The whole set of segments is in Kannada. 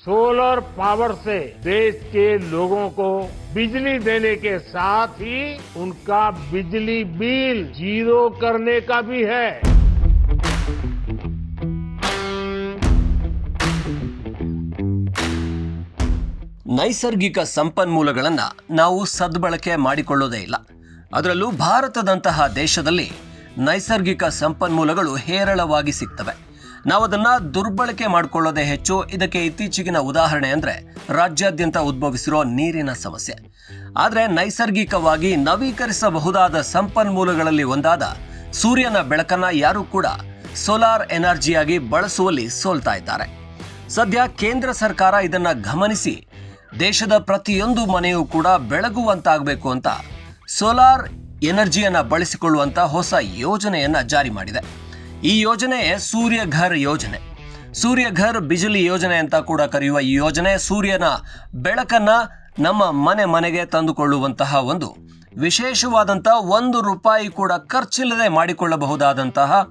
सोलर पावर से देश के लोगों को बिजली देने के साथ ही उनका बिजली बिल जीरो करने का भी है ನೈಸರ್ಗಿಕ ಸಂಪನ್ಮೂಲಗಳನ್ನು ನಾವು ಸದ್ಬಳಕೆ ಮಾಡಿಕೊಳ್ಳೋದೇ ಇಲ್ಲ ಅದರಲ್ಲೂ ಭಾರತದಂತಹ ದೇಶದಲ್ಲಿ ನೈಸರ್ಗಿಕ ಸಂಪನ್ಮೂಲಗಳು ಹೇರಳವಾಗಿ ಸಿಗ್ತವೆ ನಾವು ಅದನ್ನ ದುರ್ಬಳಕೆ ಮಾಡಿಕೊಳ್ಳೋದೇ ಹೆಚ್ಚು. ಇದಕ್ಕೆ ಇತ್ತೀಚೆಗಿನ ಉದಾಹರಣೆ ಅಂದ್ರೆ, ರಾಜ್ಯಾದ್ಯಂತ ಉದ್ಭವಿಸಿರೋ ನೀರಿನ ಸಮಸ್ಯೆ. ಆದರೆ ನೈಸರ್ಗಿಕವಾಗಿ ನವೀಕರಿಸಬಹುದಾದ ಸಂಪನ್ಮೂಲಗಳಲ್ಲಿ ಒಂದಾದ ಸೂರ್ಯನ ಬೆಳಕನ್ನ ಯಾರೂ ಕೂಡ ಸೋಲಾರ್ ಎನರ್ಜಿಯಾಗಿ ಬಳಸುವಲ್ಲಿ ಸೋಲ್ತಾ ಇದ್ದಾರೆ. ಸದ್ಯ ಕೇಂದ್ರ ಸರ್ಕಾರ ಇದನ್ನ ಗಮನಿಸಿ, ದೇಶದ ಪ್ರತಿಯೊಂದು ಮನೆಯೂ ಕೂಡ ಬೆಳಗುವಂತಾಗಬೇಕು ಅಂತ ಸೋಲಾರ್ ಎನರ್ಜಿಯನ್ನ ಬಳಸಿಕೊಳ್ಳುವಂತ ಹೊಸ ಯೋಜನೆಯನ್ನ ಜಾರಿ ಮಾಡಿದೆ. ಈ ಯೋಜನೆ ಸೂರ್ಯ ಘರ್ ಯೋಜನೆ. ಸೂರ್ಯ ಘರ್ ಬಿಜಲಿ ಯೋಜನೆ ಅಂತ ಕೂಡ ಕರೆಯುವ ಈ ಯೋಜನೆ ಸೂರ್ಯನ ಬೆಳಕನ್ನ ನಮ್ಮ ಮನೆ ಮನೆಗೆ ತಂದುಕೊಳ್ಳುವಂತಹ ಒಂದು ವಿಶೇಷವಾದಂಥ ಒಂದು ರೂಪಾಯಿ ಕೂಡ ಖರ್ಚಿಲ್ಲದೆ ಮಾಡಿಕೊಳ್ಳಬಹುದಾದಂತಹ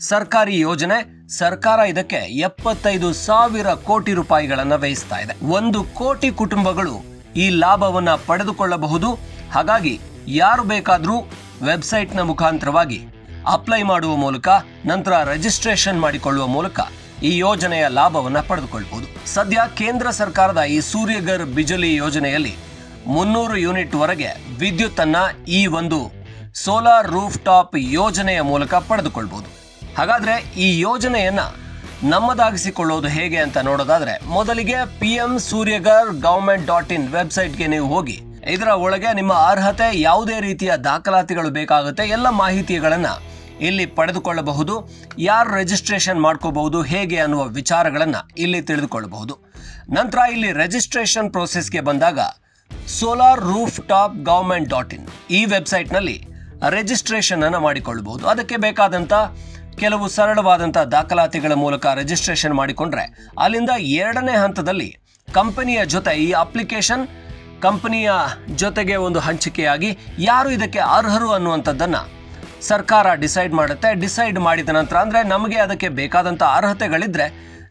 ಸರ್ಕಾರಿ ಯೋಜನೆ. ಸರ್ಕಾರ ಇದಕ್ಕೆ ಎಪ್ಪತ್ತೈದು ಸಾವಿರ ಕೋಟಿ ರೂಪಾಯಿಗಳನ್ನು ವ್ಯಯಿಸ್ತಾ ಇದೆ. ಒಂದು ಕೋಟಿ ಕುಟುಂಬಗಳು ಈ ಲಾಭವನ್ನ ಪಡೆದುಕೊಳ್ಳಬಹುದು. ಹಾಗಾಗಿ ಯಾರು ಬೇಕಾದರೂ ವೆಬ್ಸೈಟ್ನ ಮುಖಾಂತರವಾಗಿ ಅಪ್ಲೈ ಮಾಡುವ ಮೂಲಕ, ನಂತರ ರಿಜಿಸ್ಟ್ರೇಷನ್ ಮಾಡಿಕೊಳ್ಳುವ ಮೂಲಕ ಈ ಯೋಜನೆಯ ಲಾಭವನ್ನು ಪಡೆದುಕೊಳ್ಳಬಹುದು ಸದ್ಯ ಕೇಂದ್ರ ಸರ್ಕಾರದ ಈ ಸೂರ್ಯಗರ್ ಬಿಜಲಿ ಯೋಜನೆಯಲ್ಲಿ ಮುನ್ನೂರು ಯೂನಿಟ್ ವರೆಗೆ ವಿದ್ಯುತ್ತನ್ನ ಈ ಒಂದು ಸೋಲಾರ್ ರೂಫ್ ಟಾಪ್ ಯೋಜನೆಯ ಮೂಲಕ ಪಡೆದುಕೊಳ್ಬಹುದು. ಹಾಗಾದ್ರೆ ಈ ಯೋಜನೆಯನ್ನ ನಮ್ಮದಾಗಿಸಿಕೊಳ್ಳೋದು ಹೇಗೆ ಅಂತ ನೋಡೋದಾದ್ರೆ, ಮೊದಲಿಗೆ P M Suryaghar government dot in ವೆಬ್ಸೈಟ್ಗೆ ನೀವು ಹೋಗಿ, ಇದರ ಒಳಗೆ ನಿಮ್ಮ ಅರ್ಹತೆ, ಯಾವುದೇ ರೀತಿಯ ದಾಖಲಾತಿಗಳು ಬೇಕಾಗುತ್ತೆ, ಎಲ್ಲ ಮಾಹಿತಿಗಳನ್ನ ಇಲ್ಲಿ ಪಡೆದುಕೊಳ್ಳಬಹುದು, ಯಾರು ರಿಜಿಸ್ಟ್ರೇಷನ್ ಮಾಡ್ಕೋಬಹುದು, ಹೇಗೆ ಅನ್ನುವ ವಿಚಾರಗಳನ್ನು ಇಲ್ಲಿ ತಿಳಿದುಕೊಳ್ಳಬಹುದು. ನಂತರ ಇಲ್ಲಿ ರಿಜಿಸ್ಟ್ರೇಷನ್ ಪ್ರೋಸೆಸ್ಗೆ ಬಂದಾಗ solar rooftop government dot in ಈ ವೆಬ್ಸೈಟ್ನಲ್ಲಿ ರಿಜಿಸ್ಟ್ರೇಷನ್ ಅನ್ನು ಮಾಡಿಕೊಳ್ಳಬಹುದು. ಅದಕ್ಕೆ ಬೇಕಾದಂಥ ಕೆಲವು ಸರಳವಾದಂಥ ದಾಖಲಾತಿಗಳ ಮೂಲಕ ರಿಜಿಸ್ಟ್ರೇಷನ್ ಮಾಡಿಕೊಂಡ್ರೆ ಅಲ್ಲಿಂದ ಎರಡನೇ ಹಂತದಲ್ಲಿ ಕಂಪನಿಯ ಜೊತೆ ಈ ಅಪ್ಲಿಕೇಶನ್ ಕಂಪನಿಯ ಜೊತೆಗೆ ಒಂದು ಹಂಚಿಕೆಯಾಗಿ ಯಾರು ಇದಕ್ಕೆ ಅರ್ಹರು ಅನ್ನುವಂಥದ್ದನ್ನ ಸರ್ಕಾರ ಡಿಸೈಡ್ ಮಾಡುತ್ತೆ. ಡಿಸೈಡ್ ಮಾಡಿದ ನಂತರ ಅಂದರೆ ನಮಗೆ ಅದಕ್ಕೆ ಬೇಕಾದಂಥ ಅರ್ಹತೆಗಳಿದ್ರೆ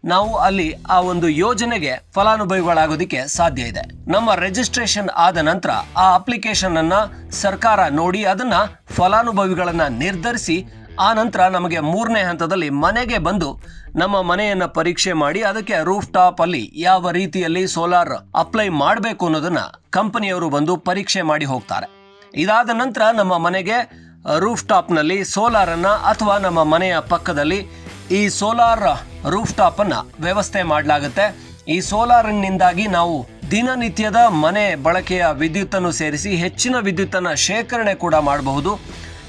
ನಾವು ಅಲ್ಲಿ ಆ ಒಂದು ಯೋಜನೆಗೆ ಫಲಾನುಭವಿಗಳಾಗೋದಕ್ಕೆ ಸಾಧ್ಯ ಇದೆ. ನಮ್ಮ ರಿಜಿಸ್ಟ್ರೇಷನ್ ಆದ ನಂತರ ಆ ಅಪ್ಲಿಕೇಶನ್ ಅನ್ನ ಸರ್ಕಾರ ನೋಡಿ ಅದನ್ನ ಫಲಾನುಭವಿಗಳನ್ನ ನಿರ್ಧರಿಸಿ ಆ ನಂತರ ನಮಗೆ ಮೂರನೇ ಹಂತದಲ್ಲಿ ಮನೆಗೆ ಬಂದು ನಮ್ಮ ಮನೆಯನ್ನ ಪರೀಕ್ಷೆ ಮಾಡಿ ಅದಕ್ಕೆ ರೂಫ್ ಟಾಪ್ ಅಲ್ಲಿ ಯಾವ ರೀತಿಯಲ್ಲಿ ಸೋಲಾರ್ ಅಪ್ಲೈ ಮಾಡಬೇಕು ಅನ್ನೋದನ್ನ ಕಂಪನಿಯವರು ಬಂದು ಪರೀಕ್ಷೆ ಮಾಡಿ ಹೋಗ್ತಾರೆ. ಇದಾದ ನಂತರ ನಮ್ಮ ಮನೆಗೆ ರೂಫ್ ಟಾಪ್ನಲ್ಲಿ ಸೋಲಾರನ್ನು ಅಥವಾ ನಮ್ಮ ಮನೆಯ ಪಕ್ಕದಲ್ಲಿ ಈ ಸೋಲಾರ್ ರೂಫ್ ಟಾಪನ್ನು ವ್ಯವಸ್ಥೆ ಮಾಡಲಾಗುತ್ತೆ. ಈ ಸೋಲಾರ್ನಿಂದಾಗಿ ನಾವು ದಿನನಿತ್ಯದ ಮನೆ ಬಳಕೆಯ ವಿದ್ಯುತ್ತನ್ನು ಸೇರಿಸಿ ಹೆಚ್ಚಿನ ವಿದ್ಯುತ್ತನ್ನು ಶೇಖರಣೆ ಕೂಡ ಮಾಡಬಹುದು.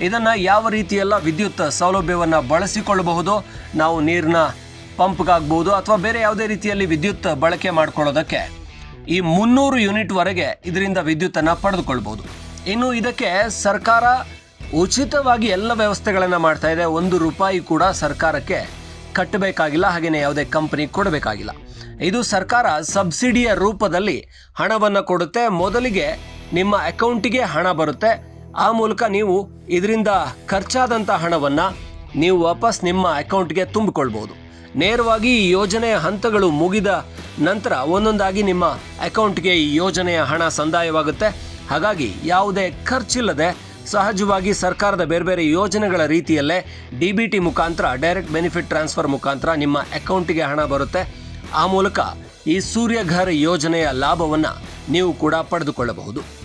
ಇದನ್ನು ಯಾವ ರೀತಿಯೆಲ್ಲ ವಿದ್ಯುತ್ ಸೌಲಭ್ಯವನ್ನು ಬಳಸಿಕೊಳ್ಳಬಹುದು, ನಾವು ನೀರಿನ ಪಂಪ್ಗಾಗ್ಬೋದು ಅಥವಾ ಬೇರೆ ಯಾವುದೇ ರೀತಿಯಲ್ಲಿ ವಿದ್ಯುತ್ ಬಳಕೆ ಮಾಡ್ಕೊಳ್ಳೋದಕ್ಕೆ ಈ ಮುನ್ನೂರು ಯೂನಿಟ್ವರೆಗೆ ಇದರಿಂದ ವಿದ್ಯುತ್ತನ್ನು ಪಡೆದುಕೊಳ್ಬೋದು ಇನ್ನು ಇದಕ್ಕೆ ಸರ್ಕಾರ ಉಚಿತವಾಗಿ ಎಲ್ಲ ವ್ಯವಸ್ಥೆಗಳನ್ನು ಮಾಡ್ತಾ ಇದೆ. ಒಂದು ರೂಪಾಯಿ ಕೂಡ ಸರ್ಕಾರಕ್ಕೆ ಕಟ್ಟಬೇಕಾಗಿಲ್ಲ. ಹಾಗೆಯೇ ಯಾವುದೇ ಕಂಪನಿ ಕೊಡಬೇಕಾಗಿಲ್ಲ. ಇದು ಸರ್ಕಾರ ಸಬ್ಸಿಡಿಯ ರೂಪದಲ್ಲಿ ಹಣವನ್ನು ಕೊಡುತ್ತೆ. ಮೊದಲಿಗೆ ನಿಮ್ಮ ಅಕೌಂಟಿಗೆ ಹಣ ಬರುತ್ತೆ. ಆ ಮೂಲಕ ನೀವು ಇದರಿಂದ ಖರ್ಚಾದಂಥ ಹಣವನ್ನು ನೀವು ವಾಪಸ್ ನಿಮ್ಮ ಅಕೌಂಟ್ಗೆ ತುಂಬಿಕೊಳ್ಬೋದು ನೇರವಾಗಿ ಈ ಯೋಜನೆಯ ಹಂತಗಳು ಮುಗಿದ ನಂತರ ಒಂದೊಂದಾಗಿ ನಿಮ್ಮ ಅಕೌಂಟ್ಗೆ ಈ ಯೋಜನೆಯ ಹಣ ಸಂದಾಯವಾಗುತ್ತೆ. ಹಾಗಾಗಿ ಯಾವುದೇ ಖರ್ಚಿಲ್ಲದೆ ಸಹಜವಾಗಿ ಸರ್ಕಾರದ ಬೇರೆ ಬೇರೆ ಯೋಜನೆಗಳ ರೀತಿಯಲ್ಲೇ ಡಿ ಬಿ ಟಿ ಮುಖಾಂತರ, ಡೈರೆಕ್ಟ್ ಬೆನಿಫಿಟ್ ಟ್ರಾನ್ಸ್ಫರ್ ಮುಖಾಂತರ ನಿಮ್ಮ ಅಕೌಂಟಿಗೆ ಹಣ ಬರುತ್ತೆ. ಆ ಮೂಲಕ ಈ ಸೂರ್ಯಘರ್ ಯೋಜನೆಯ ಲಾಭವನ್ನು ನೀವು ಕೂಡ ಪಡೆದುಕೊಳ್ಳಬಹುದು.